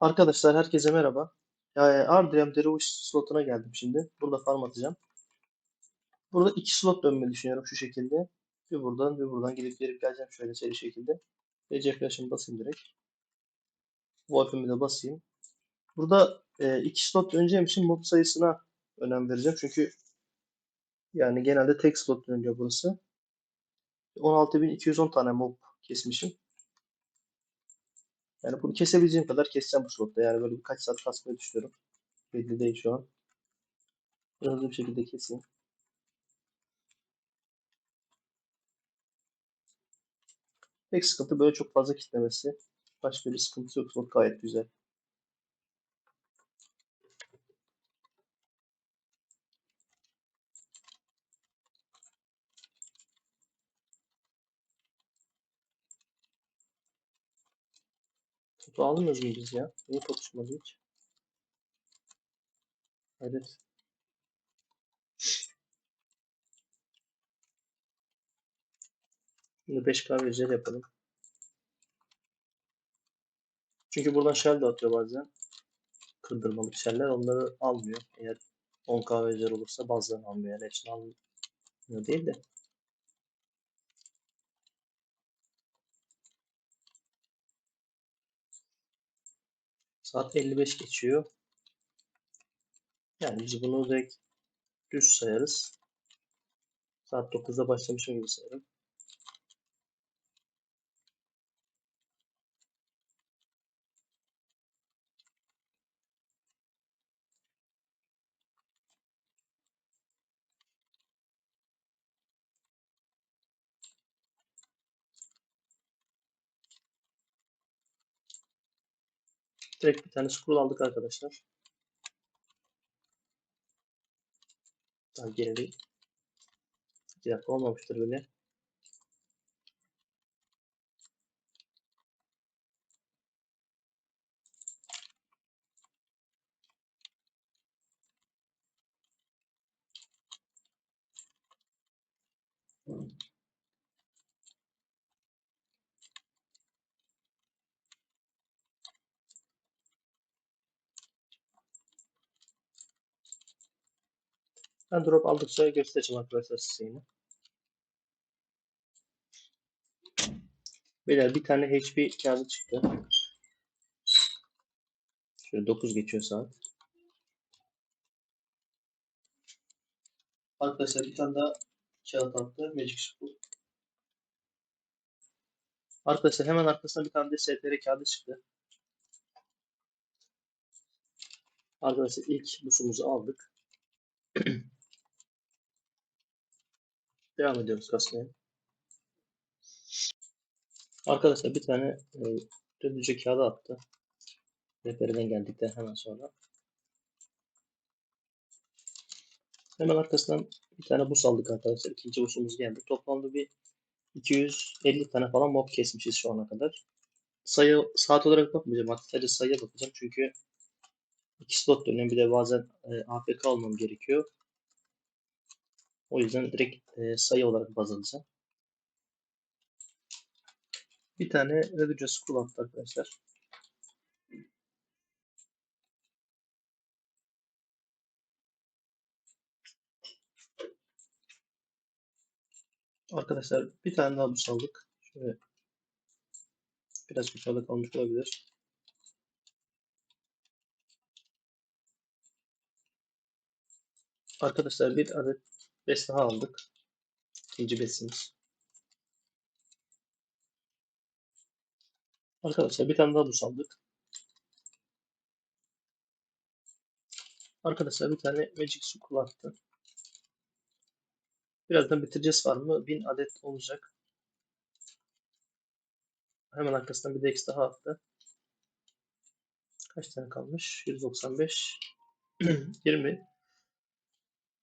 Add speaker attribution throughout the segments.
Speaker 1: Arkadaşlar herkese merhaba. Ee, Ardrem Derevuş slotuna geldim şimdi. Burada farm atacağım. Burada iki slot dönmeyi düşünüyorum şu şekilde. Bir buradan bir buradan gidip gelip geleceğim şöyle seri şekilde. Recep Flash'ımı basayım direkt. Wolf'ümü de basayım. Burada e, iki slot döneceğim için mob sayısına önem vereceğim. Çünkü yani genelde tek slot dönüyor burası. 16.210 tane mob kesmişim. Yani bunu kesebileceğim kadar keseceğim bu slotta. Yani böyle birkaç saat kasmayı düşünüyorum. Belli değil şu an. Hızlı bir şekilde keseyim. Tek sıkıntı böyle çok fazla kitlemesi. Başka bir sıkıntı yok. Slot gayet güzel. Topu almıyoruz mu biz ya? Niye top hiç? Evet. Şimdi 5 kahve üzeri yapalım. Çünkü buradan shell de atıyor bazen. Kırdırmalık sheller. Onları almıyor. Eğer 10 kahve üzeri olursa bazılarını almıyor. Yani hepsini almıyor değil de. Saat 55 geçiyor. Yani biz bunu direkt düz sayarız. Saat 9'da başlamışım gibi sayarım. Direkt bir tane scroll aldık arkadaşlar. Daha geri 2 dakika olmamıştır bile. Ben drop aldıkça göstereceğim arkadaşlar size yine. Beyler bir tane HP kağıdı çıktı. Şöyle 9 geçiyor saat. Arkadaşlar bir tane daha kağıt attı. Magic School. Arkadaşlar hemen arkasına bir tane de STR kağıdı çıktı. Arkadaşlar ilk busumuzu aldık. Devam ediyoruz kasmaya. Arkadaşlar bir tane e, döndüce kağıdı attı. Rehberden geldikten hemen sonra. Hemen arkasından bir tane bus aldık arkadaşlar. İkinci busumuz geldi. Toplamda bir 250 tane falan mob kesmişiz şu ana kadar. Sayı saat olarak bakmayacağım. Artık sadece sayıya bakacağım. Çünkü iki slot dönüyorum. Bir de bazen e, AFK almam gerekiyor. O yüzden direkt e, sayı olarak baz alacağım. Bir tane Reduce School attı arkadaşlar. Arkadaşlar bir tane daha bus aldık. Şöyle biraz yukarıda kalmış olabilir. Arkadaşlar bir adet bes daha aldık. İkinci besimiz. Arkadaşlar bir tane daha bus aldık. Arkadaşlar bir tane Magic Su kullandı. Birazdan bitireceğiz var mı? 1000 adet olacak. Hemen arkasından bir de X daha attı. Kaç tane kalmış? 195 20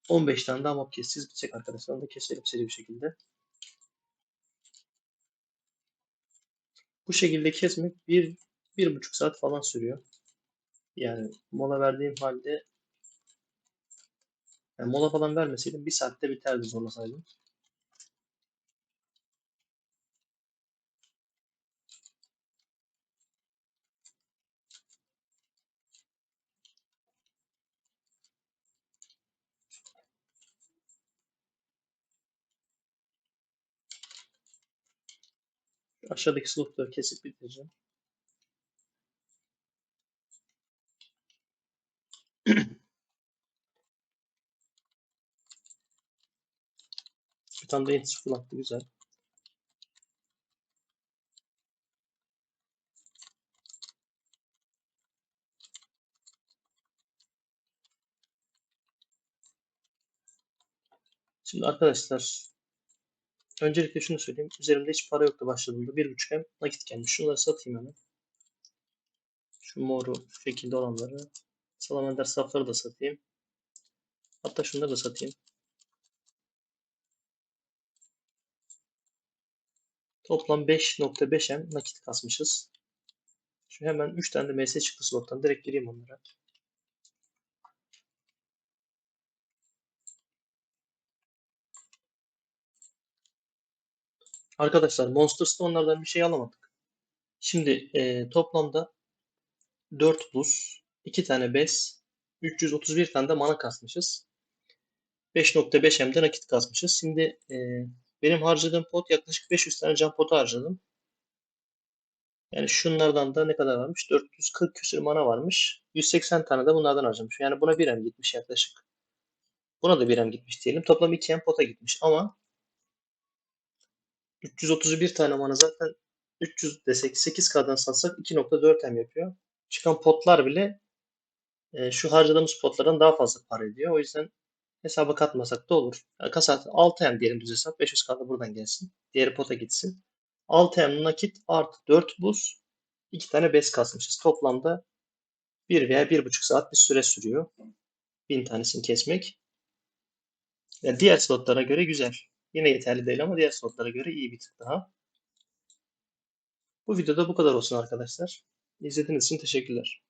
Speaker 1: 15 tane daha mob keseceğiz. Bitecek arkadaşlar. Onu da keselim seri bir şekilde. Bu şekilde kesmek bir, bir buçuk saat falan sürüyor. Yani mola verdiğim halde yani mola falan vermeseydim bir saatte biterdi zorlasaydım. Aşağıdaki slotları kesip bitireceğim. Bir tane de yetişik fırlattı. Güzel. Şimdi arkadaşlar öncelikle şunu söyleyeyim. Üzerimde hiç para yoktu başladığımda. Bir buçuk hem nakit gelmiş. Şunları satayım hemen. Şu moru şekilde olanları. Salamander safları da satayım. Hatta şunları da satayım. Toplam 5.5 hem nakit kasmışız. Şu hemen 3 tane de MS çıktı slottan. Direkt gireyim onlara. Arkadaşlar Monster Stone'lardan bir şey alamadık. Şimdi e, toplamda 4 buz, 2 tane bez, 331 tane de mana kasmışız. 5.5 hem de nakit kasmışız. Şimdi e, benim harcadığım pot yaklaşık 500 tane can potu harcadım. Yani şunlardan da ne kadar varmış? 440 küsür mana varmış. 180 tane de bunlardan harcamış. Yani buna 1 hem gitmiş yaklaşık. Buna da 1 hem gitmiş diyelim. Toplam 2 hem pota gitmiş ama 331 tane mana zaten 300 desek 8K'dan satsak 2.4 hem yapıyor. Çıkan potlar bile e, şu harcadığımız potlardan daha fazla para ediyor. O yüzden hesaba katmasak da olur. Yani kasa 6 hem diyelim düz hesap. 500K da buradan gelsin. Diğeri pota gitsin. 6 hem nakit artı 4 buz 2 tane bez kasmışız. Toplamda 1 veya 1,5 saat bir süre sürüyor. 1000 tanesini kesmek. Yani diğer slotlara göre güzel. Yine yeterli değil ama diğer slotlara göre iyi bir tık daha. Bu videoda bu kadar olsun arkadaşlar. İzlediğiniz için teşekkürler.